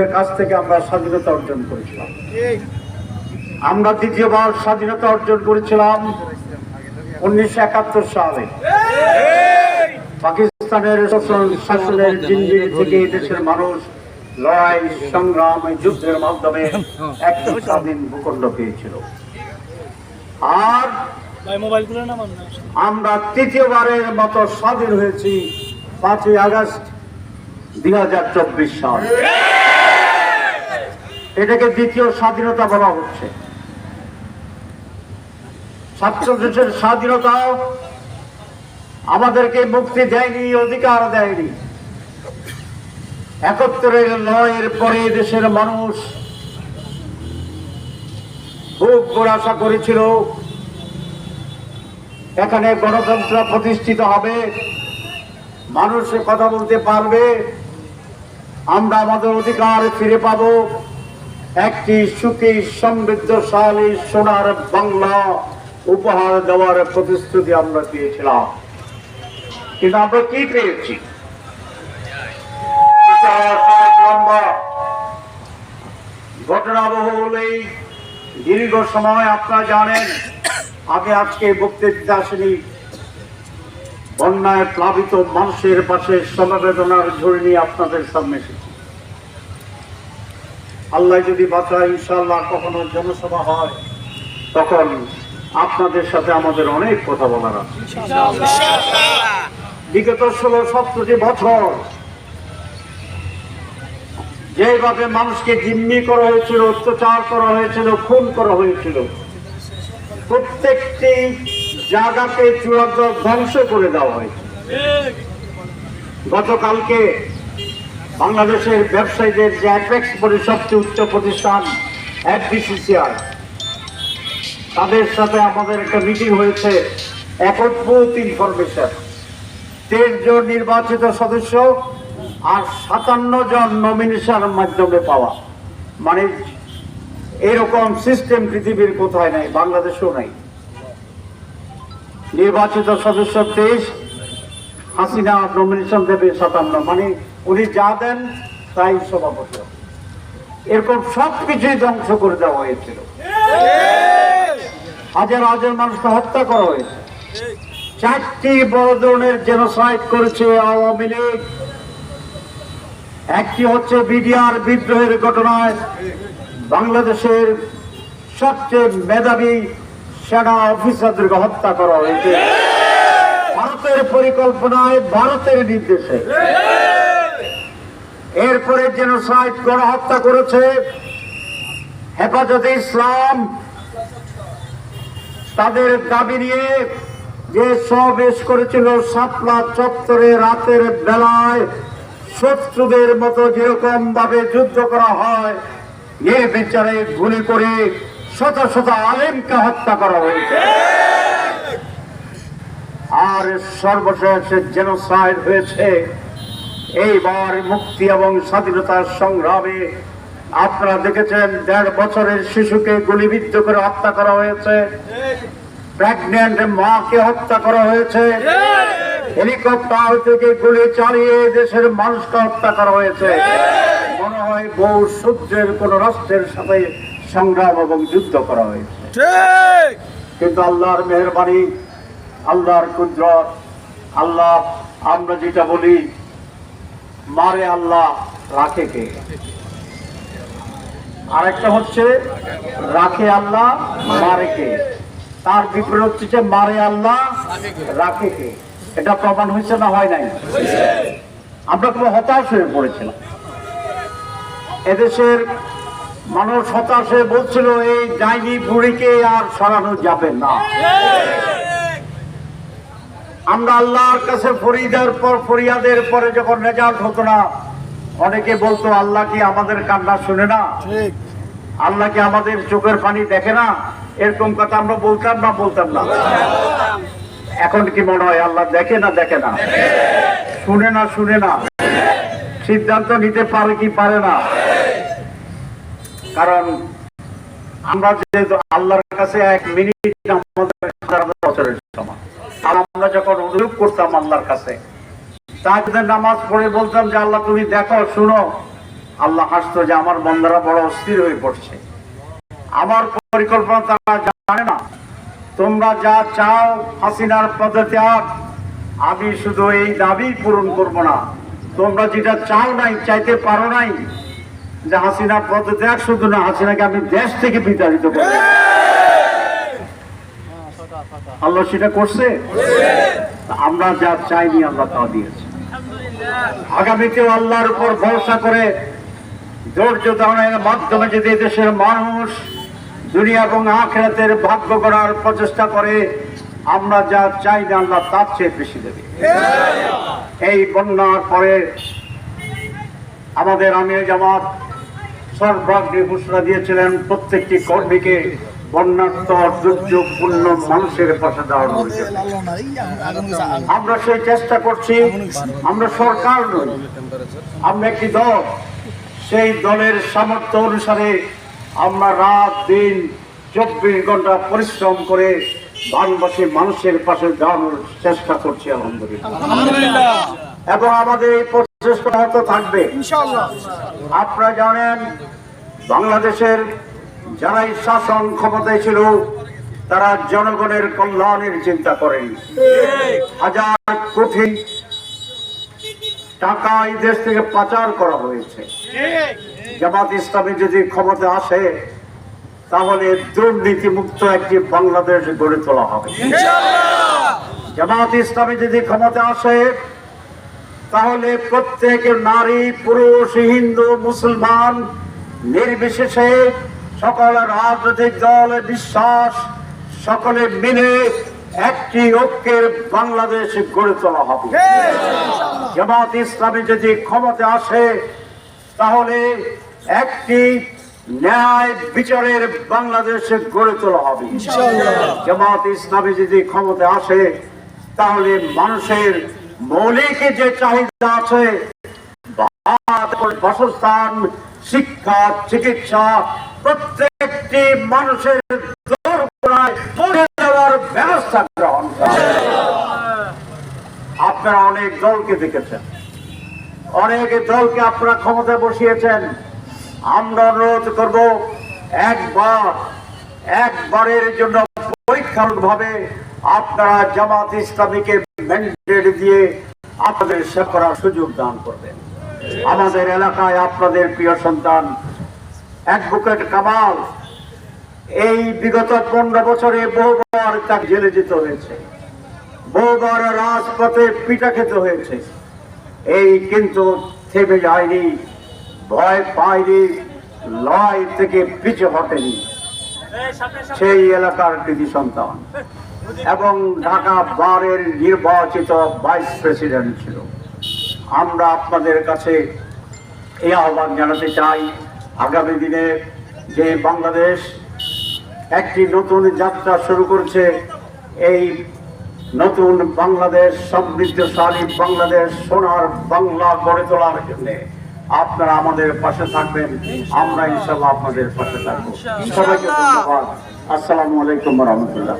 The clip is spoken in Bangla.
এর কাছ থেকে আমরা স্বাধীনতা অর্জন করেছিলাম। আমরা দ্বিতীয়বার স্বাধীনতা অর্জন করেছিলাম উনিশশো একাত্তর সালে। পাকিস্তানের শাসনের জিঞ্জির থেকে দেশের মানুষ লড়াই সংগ্রাম এই যুদ্ধের মাধ্যমে একটা স্বাধীন ভূখণ্ড পেয়েছিল। আর আমরা তৃতীয়বারের মতো স্বাধীন হয়েছি পাঁচই আগস্ট দুই হাজার চব্বিশ সাল। এটাকে দ্বিতীয় স্বাধীনতা বলা হচ্ছে। ছাত্র দেশের স্বাধীনতাও আমাদেরকে মুক্তি দেয়নি, অধিকার দেয়নি। একাত্তরের লড়াইয়ের পরে দেশের মানুষ খুব আশা করেছিল। এখানে গণতন্ত্র প্রতিষ্ঠিত হবে, মানুষ কথা বলতে পারবে। আমরা আমাদের অধিকার ফিরে পাব। একটি সুখী, সমৃদ্ধশালী, সোনার বাংলা উপহার দেওয়ার প্রতিশ্রুতি আমরা পেয়েছিলাম কিন্তু আমরা কি পেয়েছি? ঘটনাবহুল এই দীর্ঘ সময়, আপনারা জানেন আমি আজকে বক্তৃতা আসেনি। বন্যায় প্লাবিত মানুষের পাশে সমবেদনার ঝুড়ি নিয়ে আপনাদের সামনে এসেছি। আল্লাহ যদি বাঁচায় ইনশাল্লাহ কখনো জনসভা হয় তখন আপনাদের সাথে আমাদের অনেক কথা বলার আছে। বিগত ষোলো সতেরোটি বছর যেভাবে মানুষকে জিম্মি করা হয়েছিল অত্যাচার করা হয়েছিল খুন করা হয়েছিল প্রত্যেকটি জায়গাকে চূড়ান্ত ধ্বংস করে দেওয়া হয়েছে। গতকালকে বাংলাদেশের ব্যবসায়ীদের যে অ্যাপেক্স বলে সবচেয়ে উচ্চ প্রতিষ্ঠান এফবিসিসিআই তাদের সাথে আমাদের একটা মিটিং হয়েছে এক অদ্ভুত ইনফরমেশন তেইশ জন নির্বাচিত সদস্য আর সাতান্ন জন নমিনেশনের মাধ্যমে পাওয়া। মানে এরকম সিস্টেম পৃথিবীর কোথায় নাই, বাংলাদেশেও নাই। নির্বাচিত সদস্য তেইশ হাসিনা নমিনেশন দেবে সাতান্ন। মানে উনি যা দেন, তাই সভাপতি। এরকম সব কিছুই ধ্বংস করে দেওয়া হয়েছিল। হাজার হাজার মানুষকে হত্যা করা হয়েছে। চারটি বড় ধরনের জেনোসাইড করেছে আওয়ামী লীগ। একটি হচ্ছে বিডিআর বিদ্রোহের ঘটনায় বাংলাদেশের সবচেয়ে মেধাবী সেনা অফিসারদেরকে হত্যা করা হয়েছে। ভারতের পরিকল্পনায় ভারতের নির্দেশে। এরপরে জেনোসাইড গণহত্যা করেছে। হেফাজতে ইসলাম তাদের দাবি নিয়ে যে সমাবেশ করেছিল সাপলা চত্বরে রাতের বেলায় শত্রুদের মতো যেরকম ভাবে যুদ্ধ করা হয়, নির্বিচারে গুলি করে শত শত আলেমকে হত্যা করা হয়েছে। আর সর্বশেষ জেনোসাইড হয়েছে। এইবার মুক্তি এবং স্বাধীনতার সংগ্রামে আপনারা দেখেছেন দেড় বছরের শিশুকে গুলিবিদ্ধ করে হত্যা করা হয়েছে। প্রেগনেন্ট মাকে হত্যা করা হয়েছে। হেলিকপ্টার থেকে গুলি চালিয়ে দেশের মানুষকে হত্যা করা হয়েছে। মনে হয় বহু সূর্যের কোন রাষ্ট্রের সাথে সংগ্রাম এবং যুদ্ধ করা হয়েছে। কিন্তু আল্লাহর মেহরবানি আল্লাহর কুদরত, আল্লাহ, আমরা যেটা বলি, মারে আল্লাহ, রাখে কে? আরেকটা হচ্ছে, রাখে আল্লাহ, মারে কে? তার বিপরীত হচ্ছে মারে আল্লাহ, রাখে কে? এটা প্রমাণ হয়েছে না হয় নাই? আমরা খুব হতাশ হয়ে পড়েছিলাম। এদেশের মানুষ হতাশ বলছিল, এই ডাইনি বুড়িকে আর সরানো যাবে না। আমরা আল্লাহর কাছে ফরিদের পর ফরিয়াদের পরে যখন রেজাল্ট হতো না অনেকে বলতো আল্লাহ কি আমাদের কান্না শুনে না? আল্লাহ কি আমাদের চোখের পানি দেখে না? এরকম কথা আমরা বলতাম না বলতাম না? এখন কি মনে হয় আল্লাহ দেখে না দেখে না? শুনে না শুনে না? সিদ্ধান্ত নিতে পারে কি পারে না? কারণ আমরা যেহেতু আল্লাহর কাছে এক মিনিট আমাদের হাজার হাজার বছরের সমান আর আমরা করতাম আল্লাহর কাছে। তাহাজুদের নামাজ পড়ে বলতাম যে আল্লাহ তুমি দেখো শুনো। আল্লাহ হাসতো যে আমার বন্ধারা বড় অস্থির হয়ে পড়ছে। আমার পরিকল্পনা তারা জানে না। তোমরা যা চাও হাসিনার পদত্যাগ আমি শুধু এই দাবি পূরণ করব না। তোমরা যেটা চাও নাই চাইতে পারো নাই যে হাসিনার পদত্যাগ শুধু না হাসিনাকে আমি দেশ থেকে বিতাড়িত করব। আল্লাহ সেটা করছে? আমরা যা চাইনি আল্লাহ তা দিয়েছে। আগামীতেও আল্লাহর উপর ভরসা করে ধৈর্য ধারণের মাধ্যমে যদি দেশের মানুষ দুনিয়া এবং আখেরাতের ভাগ্য করার প্রচেষ্টা করে, আমরা যা চাই না আল্লাহ তার চেয়ে বেশি দেবে। এই বন্যার পরে আমাদের আমির জামাত সর্বাগ্রে ঘোষণা দিয়েছিলেন, প্রত্যেকটি কর্মীকে বন্যার্থ মানুষের পাশে আমরা সেই চেষ্টা করছি আমরা সরকার নই আমরা একটি দল। সেই দলের সামর্থ্য অনুসারে আমরা রাত দিন চব্বিশ ঘণ্টা পরিশ্রম করে বানবাসী মানুষের পাশে দাঁড়ানোর চেষ্টা করছি আলহামদুলিল্লাহ। এবং আমাদের এই প্রচেষ্টা হয়তো থাকবে। আপনারা জানেন বাংলাদেশের যারাই শাসন ক্ষমতায় ছিল, তারা জনগণের কল্যাণের চিন্তা করেন। হাজার কোটি টাকা এই দেশ থেকে পাচার করা হয়েছে। জামাত ইসলামী যদি ক্ষমতা আসে, তাহলে দুর্নীতি মুক্ত একটি বাংলাদেশ গড়ে তোলা হবে। জামাত ইসলামী যদি ক্ষমতা আসে, তাহলে প্রত্যেক নারী, পুরুষ, হিন্দু, মুসলমান, নির্বিশেষে সকল রাজনৈতিক দল বিশ্বাস সকলে মিলে একটি ঐক্যের বাংলাদেশ গড়ে তোলা হবে। জামাত ইসলামী যদি ক্ষমতা আসে তাহলে একটি ন্যায় বিচারের বাংলাদেশ গড়ে তোলা হবে। জামাত ইসলামী যদি ক্ষমতা আসে তাহলে মানুষের মৌলিক যে চাহিদা আছে বাসস্থান শিক্ষা, চিকিৎসা প্রত্যেকটি মানুষের আপনারা অনেক দলকে দেখেছেন। অনেক দলকে আপনারা বসিয়েছেন। আমরা অনুরোধ করব, একবার, একবারের জন্য পরীক্ষামূলকভাবে আপনারা জামাত ইসলামীকে দিয়ে আপনাদের সেবা করার সুযোগ দান করবেন। আমাদের এলাকায় আপনাদের প্রিয় সন্তান, অ্যাডভোকেট কামাল, এই বিগত পনেরো বছরে বহুবার তাকে জেলে যেতে হয়েছে। বহুবার রাজপথে পিটা খেতে হয়েছে। এই কিন্তু থেমে যায়নি, ভয় পায়নি, লড়াই থেকে পিছু হটেনি। সেই এলাকার কৃতি সন্তান। এবং ঢাকা বারের নির্বাচিত ভাইস প্রেসিডেন্ট ছিল। আমরা আপনাদের কাছে এই আহ্বান জানাতে চাই। আগামী দিনে যে বাংলাদেশ একটি নতুন যাত্রা শুরু করছে এই নতুন বাংলাদেশ সমৃদ্ধশালী বাংলাদেশ সোনার বাংলা গড়ে তোলার জন্য আপনারা আমাদের পাশে থাকবেন। আমরা ইনশাল্লাহ আপনাদের পাশে থাকব। সবাইকে ধন্যবাদ। আসসালামু আলাইকুম রহমতুল্লাহ।